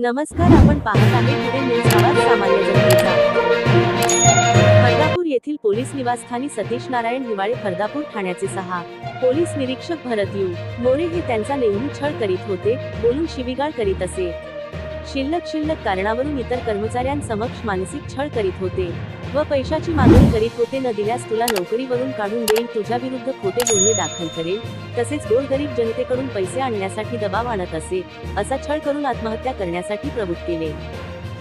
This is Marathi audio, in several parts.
नमस्कार आपण पाहत आहे पुणे न्यूज आवाज सामान्य जनतेचा. येथील पोलीस निवासस्थानी सतीश नारायण हिवाळे फर्दापूर ठाण्याचे सहा. पोलीस निरीक्षक भरत यू. मोरे हे त्यांचा नेहमी छळ करीत होते बोलून शिवीगाळ करीत असे. शिल्लक शिल्लक कारणावरून इतर कर्मचाऱ्यांसमक्ष मानसिक छळ करीत होते व पैशाची मागणी करीत होते न दिल्यास तुला नोकरीवरून काढून देईल तुझ्या विरुद्ध खोटे गुन्हे दाखल करेल तसेच गोरगरीब जनतेकडून पैसे आणण्यासाठी दबाव आणत असे असा छळ करून आत्महत्या करण्यासाठी प्रवृत्त केले.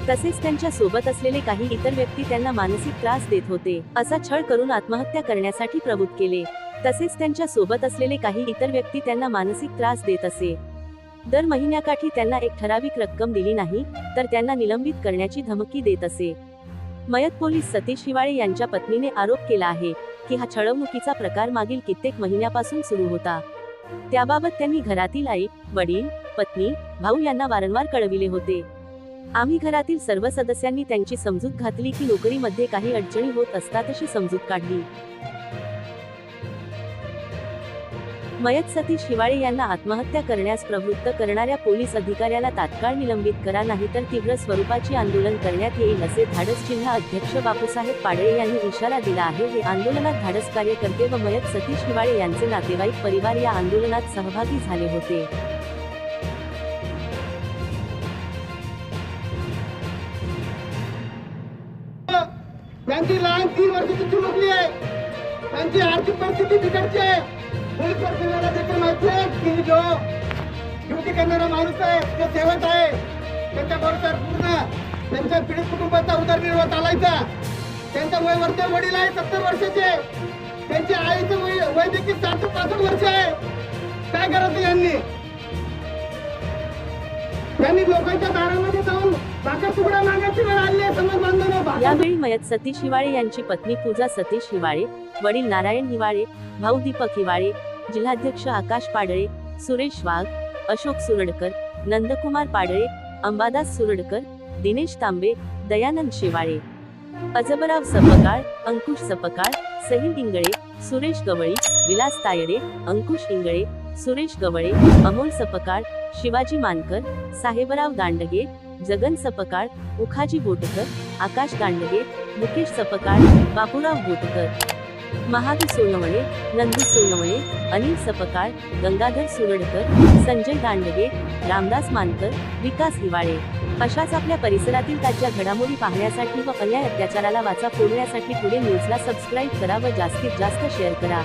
तसेच त्यांच्यासोबत असलेले काही इतर व्यक्ती त्यांना मानसिक त्रास देत होते असा छळ करून आत्महत्या करण्यासाठी प्रवृत्त केले. तसेच त्यांच्यासोबत असलेले काही इतर व्यक्ती त्यांना मानसिक त्रास देत असे दर महिन्याकाठी त्यांना एक ठराविक रक्कम दिली नाही तर त्यांना निलंबित करण्याची धमकी देत असे. मयत पोलीस सतीश हिवाळे यांच्या पत्नीने आरोप केला आहे की हा छळवणुकीचा प्रकार मागील कित्येक महिन्यापासून सुरू होता. त्याबाबत त्यांनी घरातील आई वडील पत्नी भाऊ यांना वारंवार कळविले होते. आम्ही घरातील सर्व सदस्यांनी त्यांची समजूत घातली की नोकरीमध्ये काही अडचणी होत असतात अशी समजूत काढली. मयत सतीश हिवाळे यांना आत्महत्या करण्यास प्रवृत्त करणाऱ्या पोलीस अधिकाऱ्याला तात्काळ निलंबित करा नाहीतर तीव्र स्वरूपाची आंदोलन करण्यात येईल असे धाडस जिल्हा अध्यक्ष बापूसाहेब पाडळे यांनी इशारा दिला आहे. हे आंदोलनात धाडस कार्यकर्ते व मयत सतीश हिवाळे यांचे नातेवाईक परिवार या आंदोलनात सहभागी झाले होते. त्यांची लहान तीन वर्षाची त्यांची आर्थिक परिस्थिती बिघडची आहे. पोलीस प्रशासनाला देखील माहिती आहे. की जो ड्युटी करणारा माणूस आहे तो सेवक आहे त्यांच्या बरोबर पूर्ण त्यांच्या पीडित कुटुंबाचा उदरनिर्वाह चालायचा. त्यांच्या वय वरचे वडील आहे सत्तर वर्षाचे त्यांच्या आईचं वय वय देखील साठ पासष्ट वर्ष आहे. काय करायचं यांनी? त्यांनी लोकांच्या दारामध्ये यावेळी मयत सतीश हिवाळे यांची पत्नी पूजा सतीश हिवाळे वडील नारायण हिवाळे भाऊ दीपक हिवाळे जिल्हाध्यक्ष आकाश पाडळे सुरेश वाघ अशोक सुरडकर नंदकुमार पाडळे अंबादास सुरडकर दिनेश तांबे दयानंद शेवाळे. अजबराव सपकाळ अंकुश सपकाळ सहिल इंगळे सुरेश गवळी विलास तायडे अंकुश इंगळे सुरेश गवळे अमोल सपकाळ शिवाजी मानकर साहेबराव दांडगे जगन सपकाळ उखाजी बोटकर आकाश दांडगे मुकेश सपकाळ बापूराव बोटकर. महावी सोनवणे नंदू सोनवणे अनिल सपकाळ गंगाधर सुरडकर संजय दांडगे रामदास मानकर विकास हिवाळे. अशाच आपल्या परिसरातील ताज्या घडामोडी पाहण्यासाठी व अन्याय अत्याचाराला वाचा फोडण्यासाठी पुढे न्यूजला सबस्क्राईब करा व जास्तीत जास्त शेअर करा.